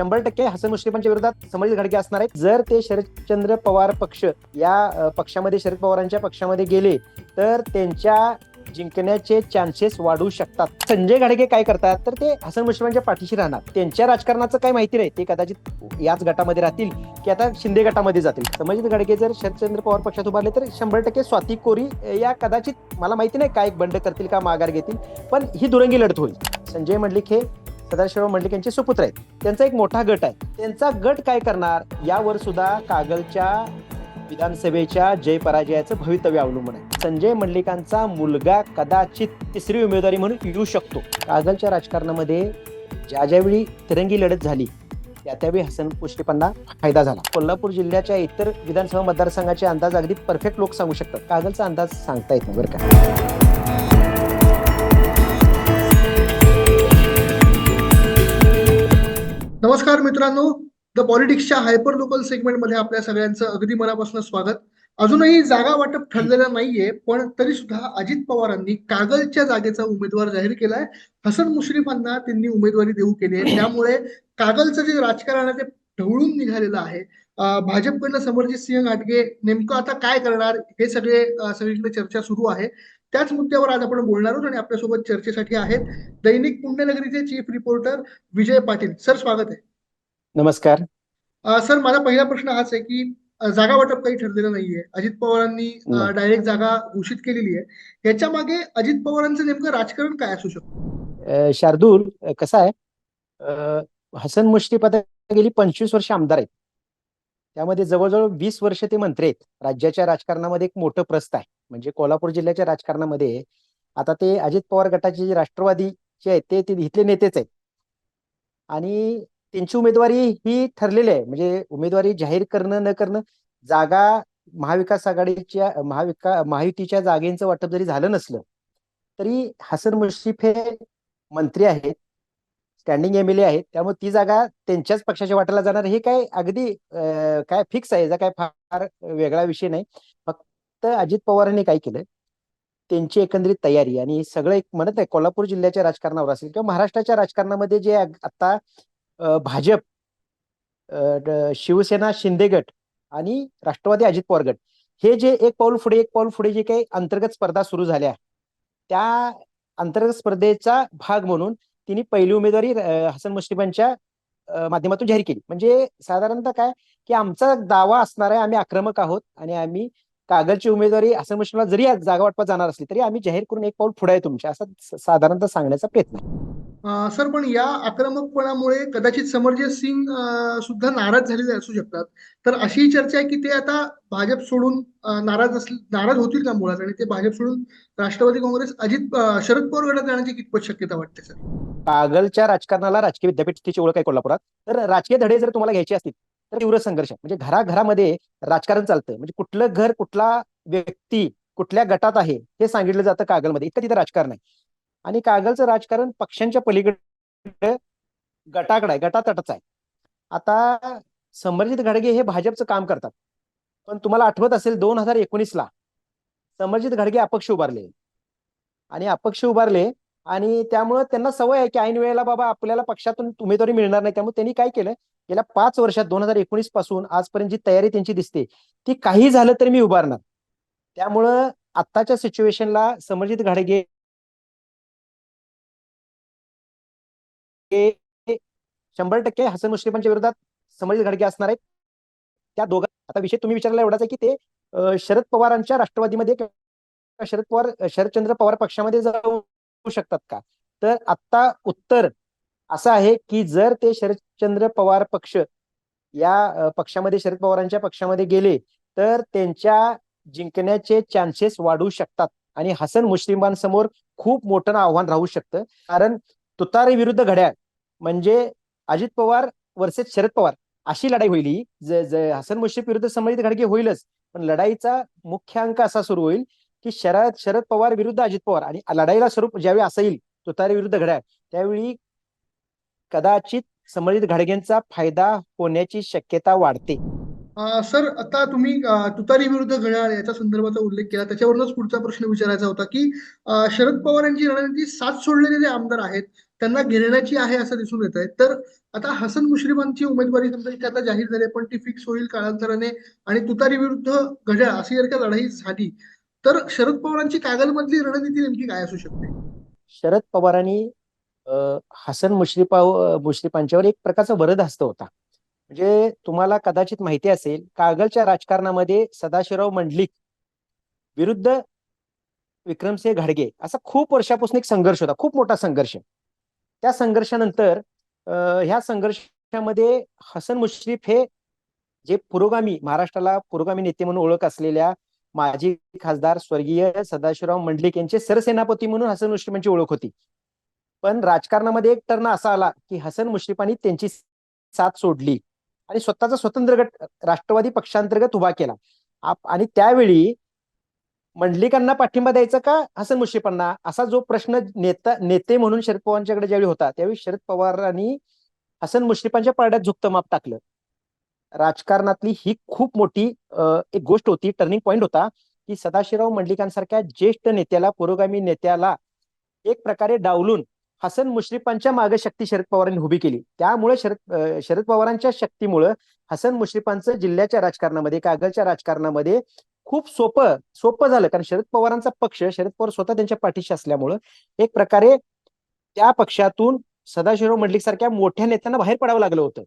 शंभर टक्के हसन मुश्रीफांच्या विरोधात संभाजी घडके असणार आहेत. जर ते शरदचंद्र पवार पक्ष या पक्षामध्ये शरद पवारांच्या पक्षामध्ये गेले तर त्यांच्या जिंकण्याचे चान्सेस वाढू शकतात. संजय घाडगे काय करतात? तर ते हसन मुश्रीफांच्या पाठीशी राहणार. त्यांच्या राजकारणाचं काय माहिती नाही. ते कदाचित याच गटामध्ये राहतील की आता शिंदे गटामध्ये जातील. संभाजी घाडगे जर शरदचंद्र पवार पक्षात उभारले तर शंभर टक्के स्वाती कोरी या कदाचित मला माहिती नाही काय बंड करतील का माघार घेतील पण ही दुरंगी लढत होईल. संजय मंडलिक हे सदाशिव मंडलिक यांचे सुपुत्र आहेत. त्यांचा एक मोठा गट आहे. त्यांचा गट काय करणार? यावर सुद्धा कागलच्या विधानसभेच्या जय पराजयाचं भवितव्य अवलंबून आहे. संजय मंडलिकांचा मुलगा कदाचित तिसरी उमेदवारी म्हणून येऊ शकतो. कागलच्या राजकारणामध्ये ज्या ज्यावेळी तिरंगी लढत झाली त्या त्यावेळी हसन मुश्रीफांना फायदा झाला. कोल्हापूर जिल्ह्याच्या इतर विधानसभा मतदारसंघाचे अंदाज अगदी परफेक्ट लोक सांगू शकतात. कागलचा अंदाज सांगता येत नाही बरं का. नमस्कार मित्रांनो. द पॉलिटिक्सच्या हायपर लोकल सेगमेंटमध्ये आपल्या सगळ्यांचं अगदी मनापासून स्वागत. अजूनही जागा वाटप ठरलेलं नाहीये पण तरी सुद्धा अजित पवारांनी कागलच्या जागेचा उमेदवार जाहीर केलाय. हसन मुश्रीफांना त्यांनी उमेदवारी देऊ केली आहे. त्यामुळे कागलचं जे राजकारण आहे ते ढवळून निघालेलं आहे. भाजपकडनं समरजित सिंह घाटगे नेमकं आता काय करणार हे सगळे सगळीकडे चर्चा सुरू आहे. त्याच मुद्द्यावर आज आपण बोलणार आहोत आणि आपल्यासोबत चर्चेसाठी आहेत दैनिक पुण्यनगरीचे chief reporter Vijay Patil. Sir स्वागत आहे. नमस्कार. सर माझा पहिला प्रश्न हाच आहे की जागा वाटप काही ठरलेलं नाहीये. अजित पवारांनी. डायरेक्ट जागा घोषित केलेली आहे. याच्या मागे अजित पवारांचं नेमकं राजकारण काय असू शकतं? शार्दूल कसं आहे? हसन मुश्रीफ आता गेली पंचवीस वर्ष आमदार आहेत. त्यामध्ये जवळजवळ वीस वर्ष ते मंत्री आहेत. राज्याच्या राजकारणामध्ये एक मोठं प्रस्थ आहे. म्हणजे कोल्हापूर जिल्ह्याच्या राजकारणामध्ये आता ते अजित पवार गटाचे जे राष्ट्रवादीचे आहेत ते ते इथले नेतेच आहेत. आणि त्यांची उमेदवारी ही ठरलेली आहे. म्हणजे उमेदवारी जाहीर करणं न करणं जागा महाविकास आघाडीच्या महाविका महायुतीच्या जागेंचं वाटप जरी झालं नसलं तरी हसन मुश्रीफ हे मंत्री आहेत स्टँडिंग एम एल ए आहेत. त्यामुळे ती जागा त्यांच्याच पक्षाच्या वाट्याला जाणार. हे काय अगदी काय फिक्स आहे? याचा काय फार वेगळा विषय नाही. फक्त अजित पवारांनी काय केलं त्यांची एकंदरीत तयारी. आणि सगळं एक म्हणत आहे कोल्हापूर जिल्ह्याच्या राजकारणावर असेल किंवा महाराष्ट्राच्या राजकारणामध्ये जे आता भाजप शिवसेना शिंदे गट आणि राष्ट्रवादी अजित पवार गट हे जे एक पाऊल पुढे एक पाऊल पुढे जे काही अंतर्गत स्पर्धा सुरू झाल्या त्या अंतर्गत स्पर्धेचा भाग म्हणून तिने पहिली उमेदवारी हसन मुश्रीफांच्या माध्यमातून जाहीर केली. म्हणजे साधारणतः काय की आमचा दावा असणार आहे आम्ही आक्रमक आहोत आणि आम्ही कागलची उमेदवारी हसन मुश्रीफला जरी जागा वाटपात जाणार असली तरी आम्ही जाहीर करून एक पाऊल पुढे आहे तुमच्या असं साधारणतः सांगण्याचा प्रयत्न सर पण या आक्रमकपणामुळे कदाचित समरजित सिंग सुद्धा नाराज झालेले असू शकतात. तर अशी चर्चा आहे की ते आता भाजप सोडून नाराज असले नाराज होतील का मुळात? आणि ते भाजप सोडून राष्ट्रवादी काँग्रेस अजित शरद पवार गटात जाण्याची कितपत शक्यता वाटते सर? कागलच्या राजकारणाला राजकीय विद्यापीठाची ओळख आहे कोल्हापुरात. तर राजकीय धडे जर तुम्हाला घ्यायचे असतील तर तीव्र संघर्ष. म्हणजे घराघरामध्ये राजकारण चालतं म्हणजे कुठलं घर कुठला व्यक्ती कुठल्या गटात आहे हे सांगितलं जातं कागलमध्ये. इतकं तिथं राजकारण आहे. आणि कागलचं राजकारण पक्षांच्या पलीकडे गटाकडे आहे. गटातटच आहे. आता समरजित घडगे हे भाजपचं काम करतात. पण तुम्हाला आठवत असेल दोन हजार एकोणीस ला समरजित घडगे अपक्ष उभारले. आणि अपक्ष उभारले आणि त्यामुळं त्यांना सवय आहे की ऐन वेळेला बाबा आपल्याला पक्षातून उमेदवारी मिळणार नाही. त्यामुळे त्यांनी काय केलं? गेल्या पाच वर्षात दोन हजार एकोणीसपासून आजपर्यंत जी तयारी त्यांची दिसते ती काही झालं तरी मी उभारणार. त्यामुळं आत्ताच्या सिच्युएशनला समरजित घाडगे शंभर टक्के हसन मुश्रीफांच्या विरोधात समरजित घाडगे असणार आहेत. त्या दोघा आता विषय तुम्ही विचारला एवढाच आहे की ते शरद पवारांच्या राष्ट्रवादीमध्ये शरद पवार शरदचंद्र पवार पक्षामध्ये जाऊन शकतात का? तर आता उत्तर असं आहे की जर ते शरदचंद्र पवार पक्ष या पक्षामध्ये शरद पवारांच्या पक्षामध्ये गेले तर त्यांच्या जिंकण्याचे चान्सेस वाढू शकतात. आणि हसन मुश्रीफांसमोर खूप मोठं आव्हान राहू शकतं. कारण तुतारे विरुद्ध घड्याळ म्हणजे अजित पवार वर्सेस शरद पवार अशी लढाई होईल. ही. ज- हसन मुश्रीफ विरुद्ध संबंधित घडगे होईलच. पण लढाईचा मुख्य अंक असा सुरू होईल की शरद शरद पवार विरुद्ध अजित पवार. आणि लढाईला स्वरूप ज्यावेळी असेल तुतारे तुतारी विरुद्ध घड्याळ. त्यावेळी कदाचित संभाजी घाडगेंचा फायदा होण्याची शक्यता वाढते. सर आता तुम्ही तुतारी विरुद्ध घड्याळ याच्या संदर्भाचा उल्लेख केला. त्याच्यावरूनच पुढचा प्रश्न विचारायचा होता की शरद पवार यांची रणनीती साथ सोडलेले जे आमदार आहेत त्यांना घेण्याची आहे असं दिसून येत आहे तर आता हसन मुश्रीफांची उमेदवारी समजा की आता जाहीर झाली पण ती फिक्स होईल कालांतराने आणि तुतारी विरुद्ध घड्याळ अशी जर का लढाई झाली तर शरद पवारांची कागलमधली रणनीती नेमकी काय असू शकते? शरद पवारांनी हसन मुश्रीफा मुश्रीफांच्यावर एक प्रकारचा वरद हस्त होता. म्हणजे तुम्हाला कदाचित माहिती असेल कागलच्या राजकारणामध्ये सदाशिवराव मंडलिक विरुद्ध विक्रमसिंह घाडगे असा खूप वर्षापासून एक संघर्ष होता खूप मोठा संघर्ष. त्या संघर्षानंतर ह्या संघर्षामध्ये हसन मुश्रीफ हे जे पुरोगामी महाराष्ट्राला पुरोगामी नेते म्हणून ओळख असलेल्या माजी खासदार स्वर्गीय सदाशिवराव मंडलिक यांचे सरसेनापती म्हणून हसन मुश्रीफांची ओळख होती. पण राजकारणामध्ये एक टर्न असा आला की हसन मुश्रीफांनी त्यांची साथ सोडली आणि स्वतःचा स्वतंत्र गट राष्ट्रवादी पक्षांतर्गत उभा केला. आणि त्यावेळी मंडलिकांना पाठिंबा द्यायचा का हसन मुश्रीफांना? असा जो प्रश्न नेता नेते म्हणून शरद पवारांच्याकडे ज्यावेळी होता त्यावेळी शरद पवारांनी हसन मुश्रीफांच्या पारड्यात झुकतं माप टाकलं. राजकारणातली ही खूप मोठी एक गोष्ट होती टर्निंग पॉइंट होता की सदाशिवराव मंडलिकांसारख्या ज्येष्ठ नेत्याला पुरोगामी नेत्याला एक प्रकारे डावलून हसन मुश्रीफांच्या मागे शक्ती शरद पवारांनी उभी केली. त्यामुळे शरद शरद पवारांच्या शक्तीमुळं हसन मुश्रीफांचं जिल्ह्याच्या राजकारणामध्ये कागलच्या राजकारणामध्ये खूप सोपं सोपं झालं. कारण शरद पवारांचा पक्ष शरद पवार स्वतः त्यांच्या पाठीशी असल्यामुळं एक प्रकारे त्या पक्षातून सदाशिवराव मंडलिक सारख्या मोठ्या नेत्यांना बाहेर पडावं लागलं होतं.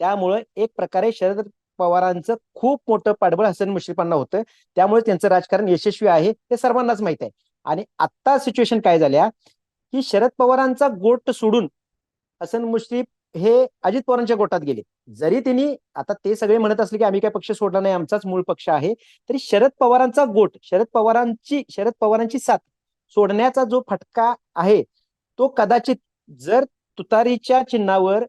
त्यामुळे एक प्रकारे शरद पवारांचं खूप मोठं पाठबळ हसन मुश्रीफांना होतं. त्यामुळे त्यांचं राजकारण यशस्वी आहे हे सर्वांनाच माहीत आहे. आणि आत्ता सिच्युएशन काय झाल्या? की शरद पवारांचा गोट सोडून हसन मुश्रीफ हे अजित पवारांच्या गोटात गेले. जरी त्यांनी आता ते सगळे म्हणत असले की आम्ही काय पक्ष सोडला नाही आमचाच मूळ पक्ष आहे तरी शरद पवारांचा गोट शरद पवारांची शरद पवारांची साथ सोडण्याचा जो फटका आहे तो कदाचित जर तुतारीच्या चिन्हावर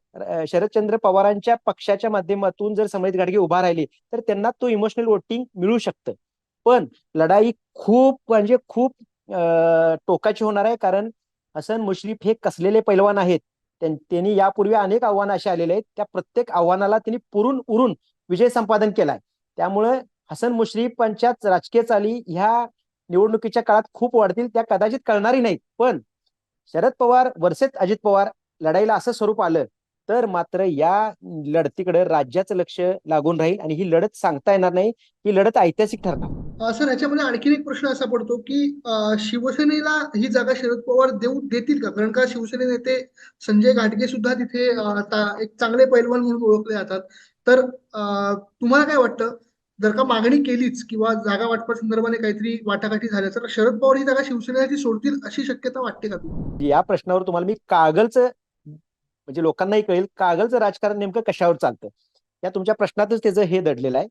शरदचंद्र पवारांच्या पक्षाच्या माध्यमातून जर समजित गाडगे उभा राहिले तर त्यांना तो इमोशनल वोटिंग मिळू शकतं. पण लढाई खूप म्हणजे खूप टोकाची होणार आहे कारण हसन मुश्रीफ हे कसलेले पैलवान आहेत त्यांनी यापूर्वी अनेक आव्हानं असे आलेले आहेत त्या प्रत्येक आव्हानाला त्यांनी पुरून उरून विजय संपादन केलाय. त्यामुळे हसन मुश्रीफांच्याच राजकीय चाली ह्या निवडणुकीच्या काळात खूप वाढतील त्या कदाचित कळणारी नाहीत. पण शरद पवार वर्सेस अजित पवार लढाईला असं स्वरूप आलं तर मात्र या लढतीकडे राज्याचं लक्ष लागून राहील आणि ही लढत सांगता येणार नाही ही लढत ऐतिहासिक ठरणार. सर ह्याच्यामध्ये आणखीन एक प्रश्न असा पडतो की शिवसेनेला ही जागा शरद पवार देऊ देतील का? कारण का शिवसेने नेते संजय घाटगे सुद्धा तिथे आता एक चांगले पैलवान म्हणून ओळखले जातात. तर तुम्हाला काय वाटतं? जर का मागणी केलीच किंवा जागा वाटपा संदर्भाने काहीतरी वाटाघाटी झाल्या तर शरद पवार ही जागा शिवसेनेसाठी सोडतील अशी शक्यता वाटते का या प्रश्नावर तुम्हाला मी कागलचं म्हणजे लोकांनाही कळेल कागलचं राजकारण नेमकं कशावर चालतं. या तुमच्या प्रश्नातच त्याचं हे दडलेलं आहे.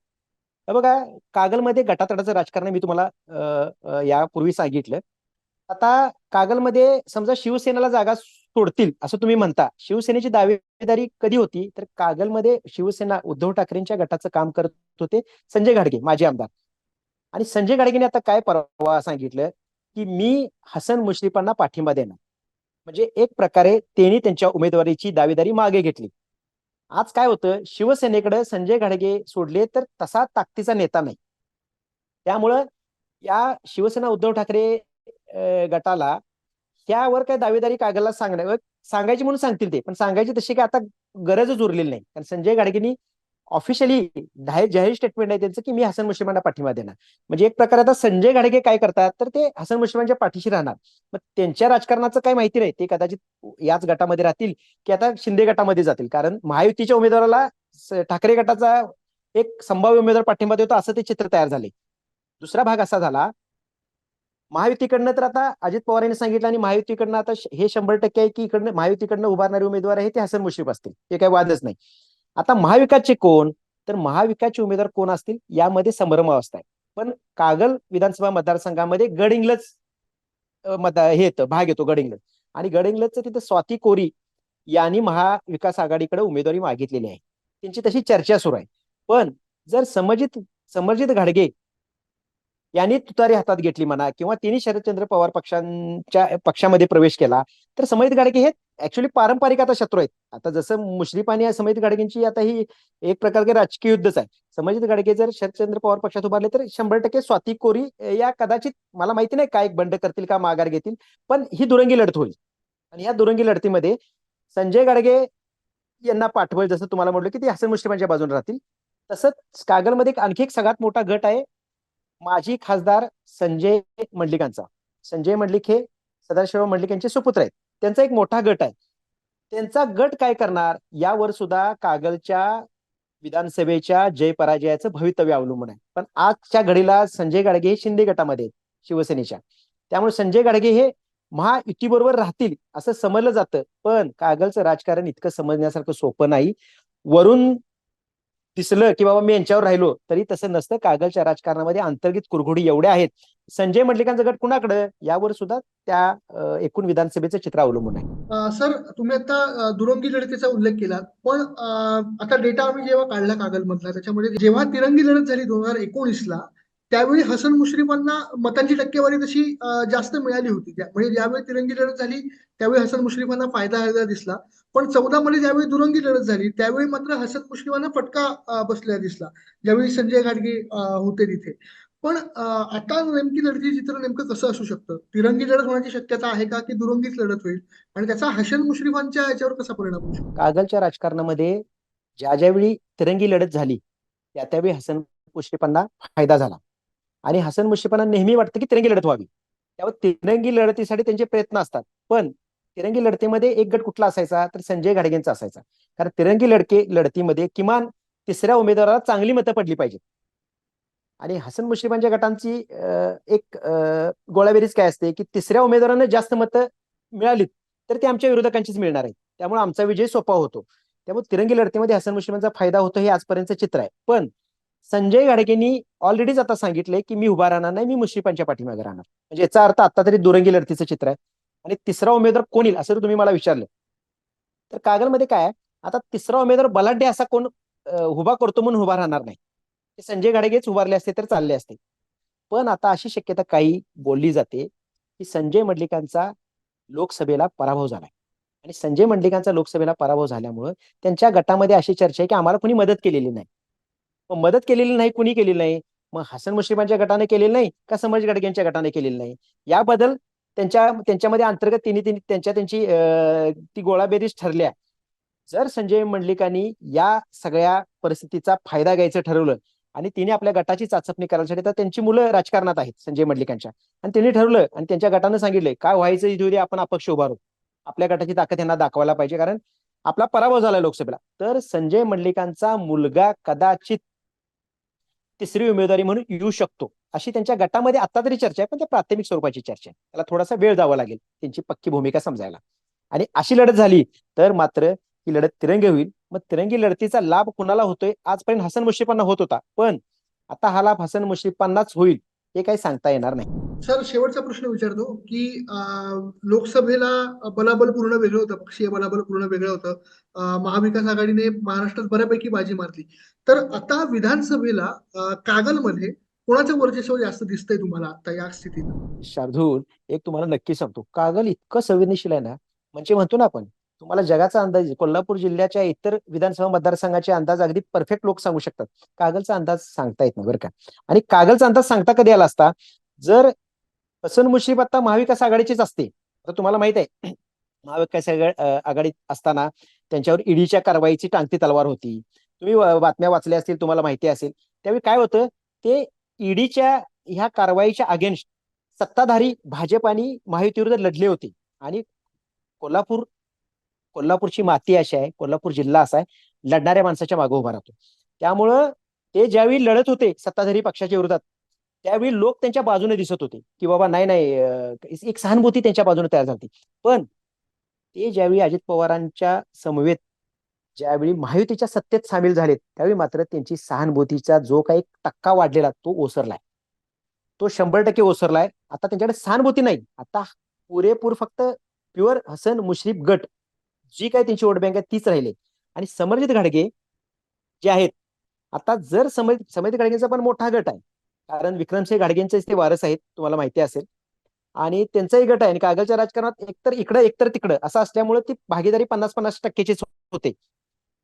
बघा कागलमध्ये गटातटाचं राजकारण मी तुम्हाला यापूर्वी सांगितलं. आता कागलमध्ये समजा शिवसेनेला जागा सोडतील असं तुम्ही म्हणता. शिवसेनेची दावेदारी कधी होती? तर कागलमध्ये शिवसेना उद्धव ठाकरेंच्या गटाचं काम करत होते संजय घाडगे माजी आमदार. आणि संजय घाडगेने आता काय परवा सांगितलं? की मी हसन मुश्रीफांना पाठिंबा देणार. म्हणजे एक प्रकारे त्यांनी त्यांच्या उमेदवारीची दावेदारी मागे घेतली. आज काय होतं? शिवसेनेकडे संजय घाडगे सोडले तर तसा ताकदीचा नेता नाही. त्यामुळं या शिवसेना उद्धव ठाकरे गटाला त्यावर काय दावेदारी कागलला सांगण्या सांगायची म्हणून सांगतील ते. पण सांगायची तशी काय आता गरजच उरलेली नाही. कारण संजय घाडगेंनी ऑफिशियली जाहीर स्टेटमेंट आहे त्यांचं की मी हसन मुश्रीफांना पाठिंबा देणार. म्हणजे एक प्रकारे आता संजय घाडगे काय करतात तर ते हसन मुश्रीफांच्या पाठीशी राहणार. मग त्यांच्या राजकारणाचं काही माहिती नाही ते कदाचित याच गटामध्ये राहतील की आता शिंदे गटामध्ये जातील. कारण महायुतीच्या उमेदवाराला ठाकरे गटाचा एक संभाव्य उमेदवार पाठिंबा देतो असं ते चित्र तयार झाले. दुसरा भाग असा झाला महायुतीकडनं तर आता अजित पवार यांनी सांगितलं आणि महायुतीकडनं आता हे शंभर टक्के आहे की इकडनं महायुतीकडनं उभारणारे उमेदवार आहे ते हसन मुश्रीफ असतील. हे काही वादच नाही. आता महाविकासचे कोण? तर महाविकासचे उमेदवार कोण असतील? यामध्ये संभ्रम अवस्था आहे. पण कागल विधानसभा मतदारसंघामध्ये गडिंगलच मतदार हे येतं भाग येतो गडिंग्लज. आणि गडिंग्लजचं तिथं स्वाती कोरी यांनी महाविकास आघाडीकडे उमेदवारी मागितलेली आहे. त्यांची तशी चर्चा सुरू आहे. पण जर समजित समर्जित घाडगे यांनी तुतारी हातात घेतली म्हणा किंवा तिने शरदचंद्र पवार पक्षांच्या पक्षामध्ये प्रवेश केला तर समजित घाडगे हे ऍक्च्युली पारंपरिक आता शत्रू आहेत. आता जसं मुश्रीफ आणि समजित गाडगेंची आता ही एक प्रकारचे राजकीय युद्धच आहे. समजित गाडगे जर शरदचंद्र पवार पक्षात उभारले तर शंभर टक्के स्वाती कोरी या कदाचित मला माहिती नाही काय बंड करतील का माघार घेतील पण ही दुरंगी लढत होईल. आणि या दुरंगी लढतीमध्ये संजय गाडगे यांना पाठवल जसं तुम्हाला म्हटलं की ते हसन मुश्रीफांच्या बाजूने राहतील. तसंच कागलमध्ये एक आणखी एक सगळ्यात मोठा गट आहे माजी खासदार संजय मंडलिकांचा. संजय मंडलिक हे सदाशिव मंडलिक यांचे सुपुत्र आहेत. त्यांचा एक मोठा गट आहे. त्यांचा गट काय करणार? यावर सुद्धा कागलच्या विधानसभेच्या जय पराजयाचं भवितव्य अवलंबून आहे. पण आजच्या घडीला संजय गाडगे हे शिंदे गटामध्ये शिवसेनेच्या. त्यामुळे संजय गाडगे हे महायुतीबरोबर राहतील असं समजलं जातं. पण कागलचं राजकारण इतकं समजण्यासारखं सोपं नाही. वरून दिसलं की बाबा मी यांच्यावर राहिलो तरी तसं नसतं. कागलच्या राजकारणामध्ये अंतर्गत कुरघोडी एवढ्या आहेत. संजय मंडलिकांचा गट कुणाकडं? यावर सुद्धा त्या एकूण विधानसभेचं चित्र अवलंबून आहे. सर तुम्ही आता दुरंगी लढतीचा उल्लेख केला. पण आता डेटा आम्ही जेव्हा काढला कागलमधला त्याच्यामध्ये जेव्हा तिरंगी लढत झाली दोन हजार एकोणीसला त्यावेळी हसन मुश्रीफांना मतांची टक्केवारी तशी जास्त मिळाली होती. म्हणजे ज्यावेळी तिरंगी लढत झाली त्यावेळी हसन मुश्रीफांना फायदा दिसला. पण चौदा मध्ये ज्यावेळी दुरंगी लढत झाली त्यावेळी मात्र हसन मुश्रीफांना फटका बसलेला दिसला. ज्यावेळी संजय गाडगे होते तिथे. पण आता नेमकी लढतीचे चित्र नेमकं कसं असू शकतं? तिरंगी लढत होण्याची शक्यता आहे का की दुरंगीच लढत होईल? आणि त्याचा हसन मुश्रीफांच्या याच्यावर कसा परिणाम होऊ शकतो? कागलच्या राजकारणामध्ये ज्या ज्यावेळी तिरंगी लढत झाली त्या त्यावेळी हसन मुश्रीफांना फायदा झाला. आणि हसन मुश्रीफांना नेहमी वाटतं की तिरंगी लढत व्हावी. त्यामुळे तिरंगी लढतीसाठी त्यांचे प्रयत्न असतात. पण तिरंगी लढतीमध्ये एक गट कुठला असायचा? तर संजय घाडगेंचा असायचा. कारण तिरंगी लढके लढतीमध्ये किमान तिसऱ्या उमेदवाराला चांगली मतं पडली पाहिजेत. आणि हसन मुश्रीफांच्या गटांची अं, एक गोळाबेरीज काय असते? की तिसऱ्या उमेदवारांना जास्त मतं मिळालीत तर ते आमच्या विरोधकांचीच मिळणार आहे. त्यामुळे आमचा विजय सोपा होतो. त्यामुळे तिरंगी लढतीमध्ये हसन मुश्रीफांचा फायदा होतो हे आजपर्यंतचं चित्र आहे. पण संजय घाडगेंनी ऑलरेडीच आता सांगितलंय की मी उभा राहणार नाही मी मुश्रीफांच्या पाठीमागे राहणार. म्हणजे याचा अर्थ आता तरी दुरंगी लढतीचं चित्र आहे. आणि तिसरा उमेदवार कोण येईल? असं तुम्ही मला विचारलं तर कागलमध्ये काय आता तिसरा उमेदवार बलाढ्य असा कोण उभा करतो म्हणून उभा राहणार नाही. ते संजय गाडगेच उभारले असते तर चालले असते. पण आता अशी शक्यता काही बोलली जाते की संजय मंडलिकांचा लोकसभेला पराभव झालाय. आणि संजय मंडलिकांचा लोकसभेला पराभव झाल्यामुळं त्यांच्या गटामध्ये अशी चर्चा आहे की आम्हाला कुणी मदत केलेली नाही. मग मदत केलेली नाही कुणी केलेली नाही? मग हसन मुश्रीफांच्या गटाने केलेली नाही का समज गडग्यांच्या गटाने केलेली नाही? याबद्दल त्यांच्या त्यांच्यामध्ये अंतर्गत तिने तिने त्यांच्या त्यांची अं, ती गोळाबेरीज ठरल्या. जर संजय मंडलिकांनी या सगळ्या परिस्थितीचा फायदा घ्यायचं ठरवलं आणि तिने आपल्या गटाची चाचपणी करायसाठी तर त्यांची मुलं राजकारणात आहेत संजय मंडलिकांच्या. आणि त्यांनी ठरवलं आणि त्यांच्या गटानं सांगितलंय काय व्हायचं इथे आपण अपक्ष उभारू आपल्या गटाची ताकद यांना दाखवायला पाहिजे कारण आपला पराभव झाला लोकसभेला. तर संजय मंडलिकांचा मुलगा कदाचित तिसरी उमेदवारी म्हणून येऊ शकतो. अशी त्यांच्या गटामध्ये आता तरी चर्चा आहे पण त्या प्राथमिक स्वरूपाची चर्चा आहे. त्याला थोडासा वेळ जावा लागेल त्यांची पक्की भूमिका समजायला. आणि अशी लढत झाली तर मात्र ही लढत तिरंगी होईल. मग तिरंगी लढतीचा लाभ कुणाला होतोय? आजपर्यंत हसन मुश्रीफांना होत होता. पण आता हा लाभ हसन मुश्रीफांनाच होईल हे काही सांगता येणार नाही. सर शेवटचा प्रश्न विचारतो की लोकसभेला बलाबल पूर्ण वेगळं होतं पक्षीय बलाबल पूर्ण वेगळं होतं. महाविकास आघाडीने महाराष्ट्रात बऱ्यापैकी बाजी मारली. तर आता विधानसभेला कागलमध्ये कोणाचं वर्चस्व जास्त दिसतंय तुम्हाला आता या स्थितीत शार्दूल एक तुम्हाला नक्की सांगतो. कागल इतकं संवेदनशील आहे ना म्हणजे म्हणतो ना आपण तुम्हाला जगाचा अंदाज कोल्हापूर जिल्ह्याच्या इतर विधानसभा मतदारसंघाचे अंदाज अगदी परफेक्ट लोक सांगू शकतात. कागलचा अंदाज सांगता येत नाही बरं का. आणि कागलचा अंदाज सांगता कधी आला असता? जर हसन मुश्रीफ आता महाविकास आघाडीचीच असते तर तुम्हाला माहीत आहे महाविकास आघाडीत असताना त्यांच्यावर ईडीच्या कारवाईची टांगती तलवार होती. तुम्ही बातम्या वाचल्या असतील तुम्हाला माहिती असेल. त्यावेळी काय होतं? ते ईडीच्या ह्या कारवाईच्या अगेन्स्ट सत्ताधारी भाजप आणि महायुतीविरुद्ध लढले होते. आणि कोल्हापूर कोल्हापूरची माती अशी आहे कोल्हापूर जिल्हा असा आहे लढणाऱ्या माणसाच्या मागे उभा राहतो. त्यामुळं ते ज्यावेळी लढत होते सत्ताधारी पक्षाच्या विरोधात त्यावेळी लोक त्यांच्या बाजूने दिसत होते की बाबा नाही नाही एक सहानुभूती त्यांच्या बाजूने तयार झाली पण ते ज्यावेळी अजित पवारांच्या समवेत ज्यावेळी महायुतीच्या सत्तेत सामील झालेत त्यावेळी मात्र त्यांची सहानुभूतीचा जो काही टक्का वाढलेला तो ओसरलाय. तो शंभर टक्के ओसरलाय. आता त्यांच्याकडे सहानुभूती नाही. आता पुरेपूर फक्त प्युअर हसन मुश्रीफ गट जी काही त्यांची वोट बँक आहे तीच राहिली. आणि समर्जित घाडगे जे आहेत आता जर समर्जित समर्जित घाडगेंचा पण मोठा गट आहे कारण विक्रमसिंह घाडगेंचेच ते वारस आहेत तुम्हाला माहिती असेल. आणि त्यांचाही गट आहे. आणि कागलच्या राजकारणात एकतर इकडं एकतर तिकडं असं असल्यामुळे ती भागीदारी पन्नास पन्नास टक्क्याचीच होते.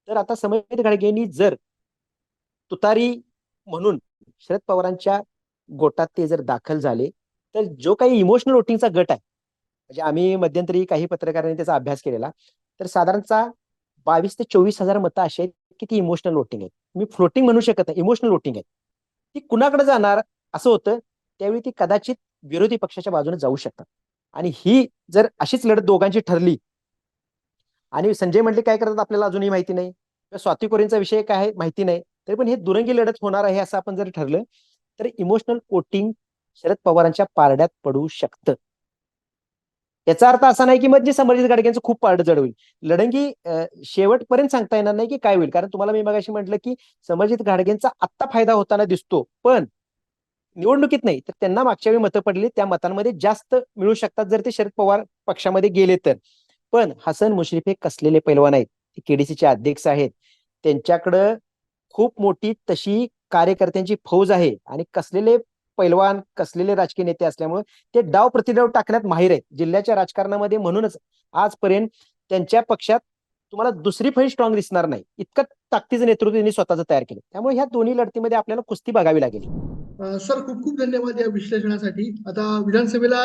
तर आता समित घाडगेंनी जर तुतारी म्हणून शरद पवारांच्या गोटात ते जर दाखल झाले तर जो काही इमोशनल वोटिंगचा गट आहे म्हणजे आम्ही मध्यंतरी काही पत्रकारांनी त्याचा अभ्यास केलेला तर साधारणतः बावीस ते चोवीस हजार मतं अशी आहेत की ती इमोशनल वोटिंग आहे मी फ्लोटिंग म्हणू शकत नाही इमोशनल वोटिंग आहे ती कुणाकडे जाणार असं होतं त्यावेळी ती कदाचित विरोधी पक्षाच्या बाजूने जाऊ शकतात. आणि ही जर अशीच लढत दोघांची ठरली आणि संजय मंडलिक काय करतात आपल्याला अजूनही माहिती नाही? किंवा स्वाती कोरेंचा विषय काय आहे माहिती नाही. तरी पण हे दुरंगी लढत होणार आहे असं आपण जर ठरलं तर इमोशनल कोटिंग शरद पवारांच्या पारड्यात पडू शकतं. याचा अर्थ असा नाही की मग जे संभाजी गाडग्यांचं खूप पारड जड होईल. लढंगी शेवटपर्यंत सांगता येणार नाही की काय होईल. कारण तुम्हाला मी मगाशी म्हटलं की संभाजी गाडगेंचा आत्ता फायदा होताना दिसतो. पण निवडणुकीत नाही तर त्यांना मागच्या वेळी मतं पडली. त्या मतांमध्ये जास्त मिळू शकतात जर ते शरद पवार पक्षामध्ये गेले तर. पण हसन मुश्रीफ हे कसलेले पैलवान आहेत? ते केडीसीचे अध्यक्ष आहेत. त्यांच्याकडं खूप मोठी तशी कार्यकर्त्यांची फौज आहे आणि कसलेले पैलवान कसलेले राजकीय नेते असल्यामुळे ते डाव प्रतिडाव टाकण्यात माहीर आहेत. जिल्ह्याच्या राजकारणामध्ये म्हणूनच आजपर्यंत त्यांच्या पक्षात तुम्हाला दुसरी फळी स्ट्रॉंग दिसणार नाही. इतकं ताकदीचं नेतृत्व त्यांनी स्वतःचं तयार केलं. त्यामुळे ह्या दोन्ही लढतीमध्ये आपल्याला कुस्ती बघावी लागेल. सर खूप खूप धन्यवाद या विश्लेषणासाठी. आता विधानसभेला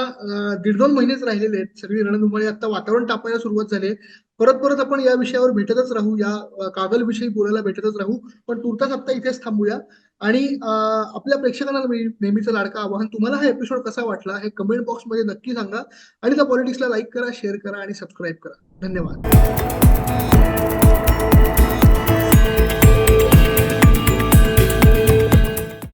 दीड दोन महिनेच राहिलेले आहेत. सगळी रणधुमाळी आता वातावरण तापायला सुरुवात झाली परत परत आपण या विषयावर भेटतच राहू या कागल विषयी बोलायला भेटतच राहू. पण तुर्तास आता इथेच थांबूया. आणि आपल्या प्रेक्षकांना नेहमीचं लाडकं आवाहन तुम्हाला हा एपिसोड कसा वाटला हे कमेंट बॉक्समध्ये नक्की सांगा. आणि त्या पॉलिटिक्सला लाईक करा शेअर करा आणि सबस्क्राईब करा. धन्यवाद.